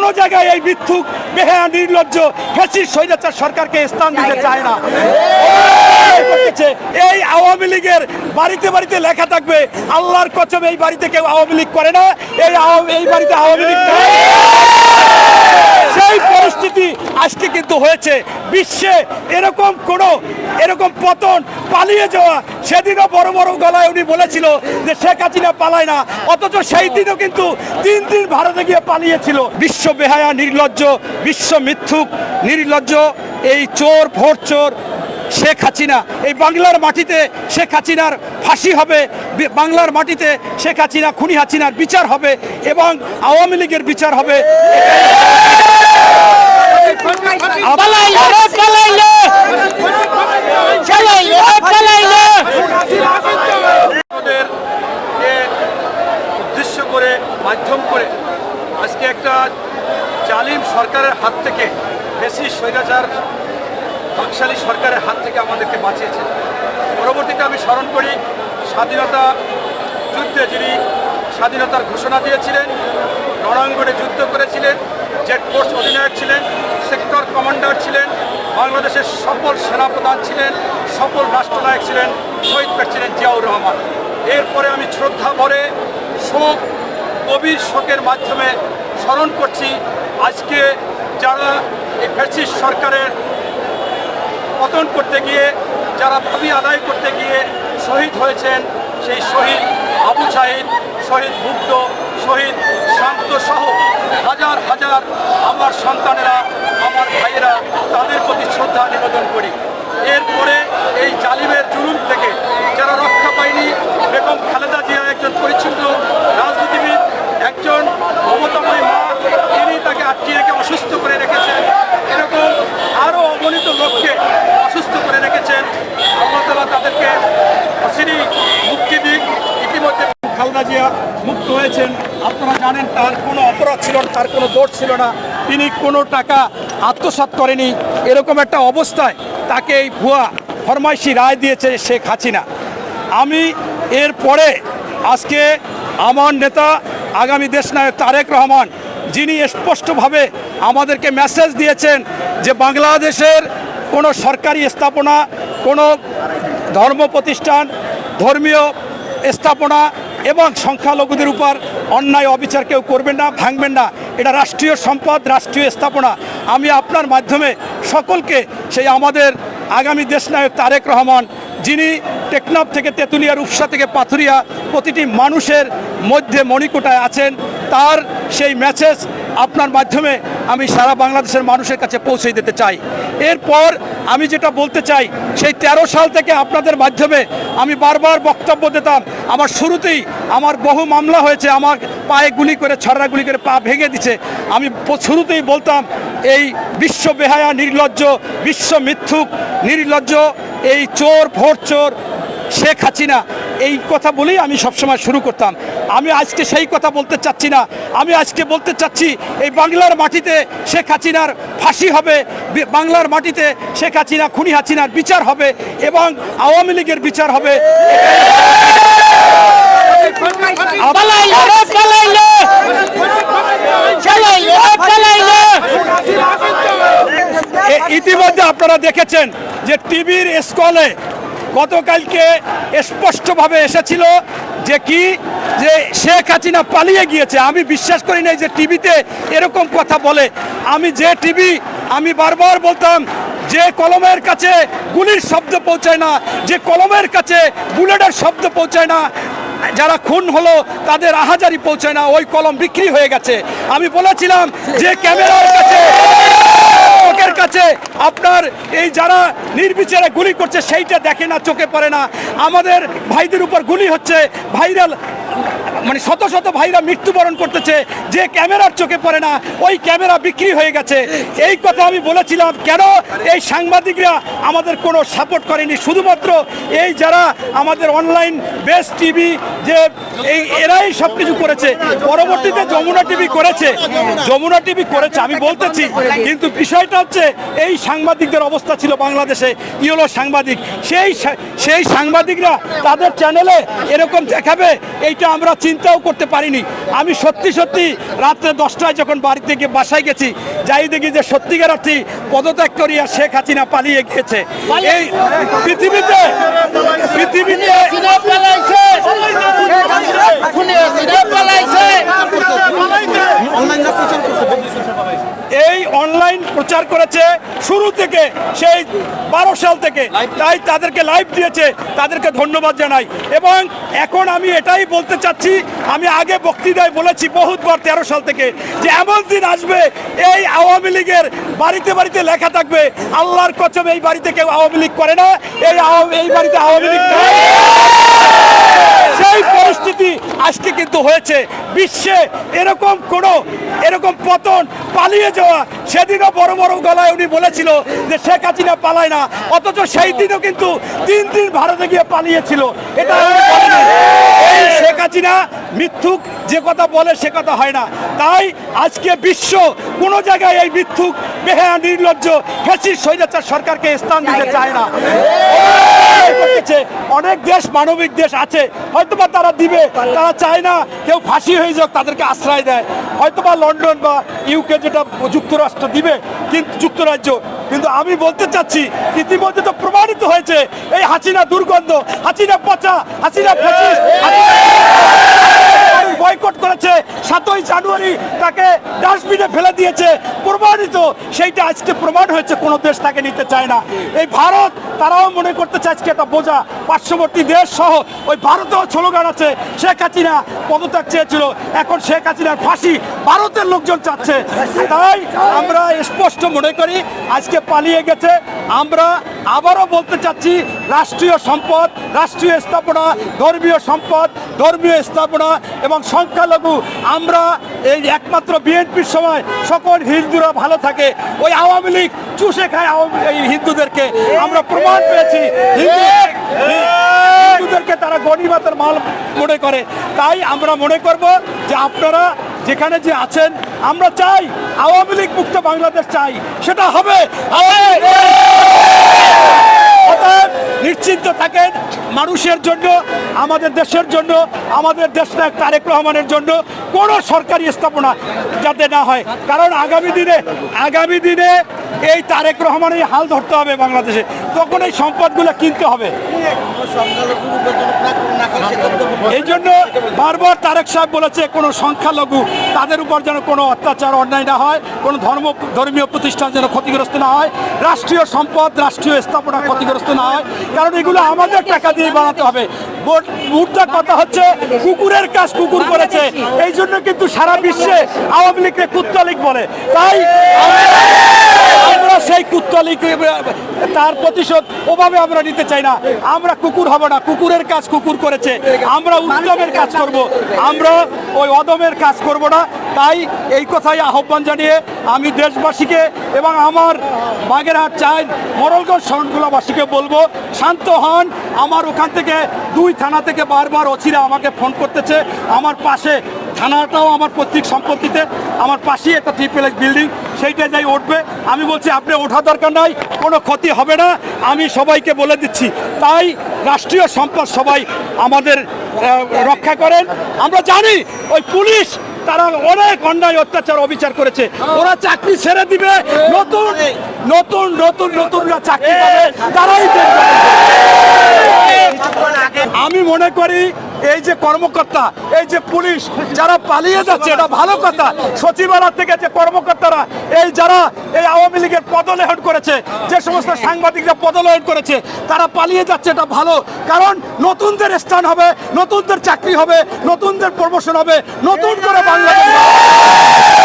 কোনো জায়গায় এই মিথ্যুক, বেহায়া, নির্লজ্জ ফেসির স্বৈরাচার সরকারকে স্থান দিতে চায় না। এই আওয়ামী লীগের বাড়িতে বাড়িতে লেখা থাকবে, আল্লাহর কচম এই বাড়িতে কেউ আওয়ামী লীগ করে না, এই এই বাড়িতে আওয়ামী লীগ সেই পরিস্থিতি আজকে কিন্তু হয়েছে, বিশ্বে এরকম কোন, এরকম পতন পালিয়ে যাওয়া, সেদিনও বড় বড় গলায় উনি বলেছিল যে শেখ হাসিনা পালায় না, অথচ সেই দিনও কিন্তু তিন দিন ভারতে গিয়ে পালিয়েছিল। বিশ্ব বেহায়া, নির্লজ্জ, বিশ্ব মিথ্যুক, নির্লজ্জ, এই চোর, ভোট চোর, শেখ হাসিনা। এই বাংলার মাটিতে শেখ হাসিনার ফাঁসি হবে বাংলার মাটিতে শেখ হাসিনা, খুনি হাসিনার বিচার হবে এবং আওয়ামী লীগের বিচার হবে। উদ্দেশ্য করে মাধ্যম করে আজকে একটা জালিম সরকারের হাত থেকে বেশি স্বৈরাচার বাকশালী সরকারের হাত থেকে আমাদেরকে বাঁচিয়েছে। পরবর্তীতে আমি স্মরণ করি স্বাধীনতা যুদ্ধে যিনি স্বাধীনতার ঘোষণা দিয়েছিলেন রণাঙ্গনে যুদ্ধ করেছিলেন জেট ফোর্স অধিনায়ক ছিলেন, সেক্টর কমান্ডার ছিলেন, বাংলাদেশের সফল সেনাপ্রধান ছিলেন, সফল রাষ্ট্রনায়ক ছিলেন, শহীদ প্রেসিডেন্ট জিয়াউর রহমান। এরপরে আমি শ্রদ্ধা ভরে শোক, গভীর শোকের মাধ্যমে স্মরণ করছি, আজকে যারা এই ফ্যাসিস্ট সরকারের পতন করতে গিয়ে, যারা দাবি আদায় করতে গিয়ে শহীদ হয়েছেন, সেই শহীদ আবু সাহিদ, শহীদ মুগ্ধ শহীদ শান্ত সহ হাজার হাজার আমার সন্তানেরা, আমার ভাইয়েরা, তাদের প্রতি শ্রদ্ধা নিবেদন করি। এরপরে এই জালিমের জুলুম থেকে যারা রক্ষা পায়নি, বেগম খালেদা জিয়া একজন পরিচ্ছন্ন রাজনীতিবিদ, একজন মমতাময়ী মা, তিনি তাকে আটকে রেখে অসুস্থ করে রেখেছেন এরকম আরও অগণিত লোককে অসুস্থ করে রেখেছেন আল্লাহ তালা তাদেরকে অসিরি মুক্তি দিক ইতিমধ্যে খালেদা জিয়া মুক্ত হয়েছেন আপনারা জানেন তার কোনো অপরাধ ছিল না, তার কোনো দোষ ছিল না। তিনি কোনো টাকা আত্মসাৎ করেনি। এরকম একটা অবস্থায় তাকে এই ভুয়া ফরমাইশি রায় দিয়েছে শেখ হাসিনা। আমি এরপরে আজকে আমার নেতা আগামী দেশ দেশনায়ক তারেক রহমান, যিনি স্পষ্টভাবে আমাদেরকে মেসেজ দিয়েছেন যে বাংলাদেশের কোনো সরকারি স্থাপনা, কোনো ধর্ম প্রতিষ্ঠান, ধর্মীয় স্থাপনা এবং সংখ্যালঘুদের উপর অন্যায় অবিচার কেউ করবেন না, ভাঙবেন না। এটা রাষ্ট্রীয় সম্পদ, রাষ্ট্রীয় স্থাপনা। আমি আপনার মাধ্যমে সকলকে সেই আমাদের আগামী দেশনায়ক তারেক রহমান, যিনি টেকনাফ থেকে তেঁতুলিয়া রূপসা থেকে পাথুরিয়া প্রতিটি মানুষের মধ্যে মণিকোটায় আছেন, তার সেই মেসেজ আপনার মাধ্যমে আমি সারা বাংলাদেশের মানুষের কাছে পৌঁছে দিতে চাই। এরপর আমি যেটা বলতে চাই, সেই তেরো সাল থেকে আপনাদের মাধ্যমে আমি বারবার বক্তব্য দিতাম। আমার শুরুতেই আমার বহু মামলা হয়েছে, আমার পায়ে গুলি করে ছড়া গুলি করে পা ভেঙে দিছে। আমি শুরুতেই বলতাম, এই বিশ্ব বেহায়া, নির্লজ্জ, বিশ্ব মিথ্যুক, নির্লজ্জ, এই চোর ভোট চোর, শেখ হাসিনা, এই কথা বলেই আমি সবসময় শুরু করতাম। আমি আজকে সেই কথা বলতে চাচ্ছি না। আমি আজকে বলতে চাচ্ছি, এই বাংলার মাটিতে শেখ হাসিনার ফাঁসি হবে বাংলার মাটিতে শেখ হাসিনা, খুনি হাসিনার বিচার হবে এবং আওয়ামী লীগের বিচার হবে। ইতিমধ্যে আপনারা দেখেছেন যে টিভির স্কলে গতকালকে স্পষ্টভাবে এসেছিল যে কি যে শেখ হাসিনা পালিয়ে গিয়েছে, আমি বিশ্বাস করি নাই যে টিভিতে এরকম কথা বলে। আমি যে টিভি, আমি বারবার বলতাম, যে কলমের কাছে গুলির শব্দ পৌঁছায় না, যে কলমের কাছে বুলেটের শব্দ পৌঁছায় না, যারা খুন হলো তাদের আহাজারি পৌঁছায় না, ওই কলম বিক্রি হয়ে গেছে। আমি বলেছিলাম যে ক্যামেরার কাছে কাছে, আপনার এই যারা নির্বিচারে গুলি করছে, সেইটা দেখে না, চোখে পড়ে না। আমাদের ভাইদের উপর গুলি হচ্ছে, ভাইরাল মানে শত শত ভাইরা মৃত্যুবরণ করতেছে, যে ক্যামেরার চোখে পড়ে না, ওই ক্যামেরা বিক্রি হয়ে গেছে। এই কথা আমি বলেছিলাম, কেন এই সাংবাদিকরা আমাদের কোনো সাপোর্ট করেনি? শুধুমাত্র এই যারা আমাদের অনলাইন বেস টিভি যে এই এরাই সব কিছু করেছে, পরবর্তীতে যমুনা টিভি করেছে, যমুনা টিভি করেছে, আমি বলতেছি, কিন্তু বিষয়টা হচ্ছে এই সাংবাদিকদের অবস্থা ছিল বাংলাদেশে, ইয়েলো সাংবাদিক। সেই সেই সাংবাদিকরা তাদের চ্যানেলে এরকম দেখাবে, এইটা আমরা চিন্তাও করতে পারিনি। আমি সত্যি সত্যি রাত্রে দশটায় যখন বাড়ি থেকে বাসায় গেছি যাই দেখি যে সত্যিকার অর্থে পদত্যাগ করিয়া শেখ হাসিনা পালিয়ে গিয়েছে। এই পৃথিবীতে পৃথিবীতে অনলাইন প্রচার করেছে শুরু থেকে সেই বারো সাল থেকে। তাই তাদেরকে লাইভ দিয়েছে তাদেরকে ধন্যবাদ জানাই। এবং এখন আমি এটাই বলতে চাচ্ছি আমি আগে বক্তৃতায় বলেছি বহুতবার তেরো সাল থেকে যে এমন দিন আসবে এই আওয়ামী লীগের বাড়িতে বাড়িতে লেখা থাকবে আল্লাহর কচম এই বাড়িতে কেউ আওয়ামী লীগ করে না এই এই বাড়িতে আওয়ামী লীগ নেই। সেই পরিস্থিতি আজকে কিন্তু হয়েছে। বিশ্বে এরকম কোন, এরকম পতন পালিয়ে যাওয়া সেদিনও বড় বড় গলায় উনি বলেছিল যে শেখ হাসিনা পালায় না, অথচ সেই দিনও কিন্তু তিন দিন ভারতে গিয়ে পালিয়েছিল। এটা শেখ হাসিনা মিথ্যুক যে কথা বলে সে কথা হয় না। তাই আজকে বিশ্ব কোনো জায়গায় এই মিথ্যুক, বেহায়া, নির্লজ্জ ফেসির স্বৈরাচার সরকারকে স্থান দিতে চায় না। করতেছে। অনেক দেশ মানবিক দেশ আছে হয়তোবা তারা দিবে তারা চায় না কেউ ফাঁসি হয়ে যাক তাদেরকে আশ্রয় দেয় হয়তোবা লন্ডন বা ইউকে যেটা যুক্তরাষ্ট্র দিবে কিন্তু যুক্তরাজ্য কিন্তু আমি বলতে চাচ্ছি ইতিমধ্যে তো প্রমাণিত হয়েছে এই হাসিনা দুর্গন্ধ হাসিনা পচা হাসিনা ফ্যাসিস্ট, হাসিনা বয়কট করেছে। সাতই জানুয়ারি তাকে ডাস্টবিনে ফেলে দিয়েছে। প্রমাণিত সেইটা আজকে প্রমাণ হয়েছে, কোনো দেশ তাকে নিতে চায় না। এই ভারত, তারাও মনে করতে চাইছে এটা বোঝা পার্শ্ববর্তী দেশ সহ ওই ভারতেও স্লোগান আছে, শেখ হাসিনা পদত্যাগ চেয়েছিল, এখন শেখ হাসিনার ফাঁসি ভারতের লোকজন চাচ্ছে। তাই আমরা স্পষ্ট মনে করি, আজকে পালিয়ে গেছে। আমরা আবারও বলতে চাচ্ছি, রাষ্ট্রীয় সম্পদ, রাষ্ট্রীয় স্থাপনা, ধর্মীয় সম্পদ, ধর্মীয় স্থাপনা এবং সংখ্যালঘু, আমরা এই একমাত্র বিএনপির সময় সকল হিন্দুরা ভালো থাকে। ওই আওয়ামী লীগ চুষে খায় এই হিন্দুদেরকে। আমরা প্রমাণ পেয়েছি, হিন্দু- হিন্দুদেরকে তারা গণিমাতের মাল মনে করে। তাই আমরা মনে করব যে আপনারা যেখানে যে আছেন, আমরা চাই আওয়ামী লীগ মুক্ত বাংলাদেশ চাই। সেটা হবে নিশ্চিন্ত থাকেন, মানুষের জন্য, আমাদের দেশের জন্য, আমাদের দেশনায়ক তারেক রহমানের জন্য কোনো সরকারি স্থাপনা যাতে না হয়। কারণ আগামী দিনে আগামী দিনে এই তারেক রহমানের হাল ধরতে হবে বাংলাদেশে। তখন এই সম্পদগুলো কিনতে হবে। এই জন্য বারবার তারেক সাহেব বলেছে, কোনো সংখ্যালঘু তাদের উপর যেন কোনো অত্যাচার, অন্যায় না হয়, কোনো ধর্ম, ধর্মীয় প্রতিষ্ঠান যেন ক্ষতিগ্রস্ত না হয়, রাষ্ট্রীয় সম্পদ, রাষ্ট্রীয় স্থাপনা ক্ষতিগ্রস্ত না হয়, কারণ এগুলো আমাদের টাকা দিয়ে বানাতে হবে। মুদ্রা কথা হচ্ছে, কুকুরের কাজ কুকুর করেছে। এই জন্য কিন্তু সারা বিশ্বে আওয়ামী লীগকে কুত্তলিক বলে। তাই আমরা- সেই কুত্তলিক তার প্রতিশোধ ওভাবে আমরা নিতে চাই না। আমরা কুকুর হব না। কুকুরের কাজ কুকুর করেছে। আমরা উত্তমের কাজ করব। আমরা ওই অদমের কাজ করব না। তাই এই কথাই আহ্বান জানিয়ে আমি দেশবাসীকে এবং আমার বাগেরহাট চাই মোরলগঞ্জ শরণগুলাবাসীকে বলব, শান্ত হন। আমার ওখান থেকে দুই থানা থেকে বারবার অচিরা আমাকে ফোন করতেছে। আমার পাশে থানাটাও আমার পৈতৃক সম্পত্তিতে। আমার পাশেই একটা ট্রিপল বিল্ডিং সেইটা যাই উঠবে। আমি বলছি, আপনি ওঠা দরকার নাই, কোনো ক্ষতি হবে না। আমি সবাইকে বলে দিচ্ছি, তাই রাষ্ট্রীয় সম্পদ সবাই আমাদের রক্ষা করেন। আমরা জানি, ওই পুলিশ, তারা অনেক অন্যায়, অত্যাচার, অবিচার করেছে। ওরা চাকরি ছেড়ে দিবে, নতুন নতুন নতুন, নতুনরা চাকরি তারাই আমি মনে করি এই যে কর্মকর্তা, এই যে পুলিশ যারা পালিয়ে যাচ্ছে, এটা ভালো কথা। সচিবালয় থেকে যে কর্মকর্তারা, এই যারা এই আওয়ামী লীগের পদলেহন করেছে, যে সমস্ত সাংবাদিকরা পদলেহন করেছে, তারা পালিয়ে যাচ্ছে, এটা ভালো। কারণ নতুনদের স্থান হবে, নতুনদের চাকরি হবে, নতুনদের প্রমোশন হবে, নতুন করে বাংলাদেশ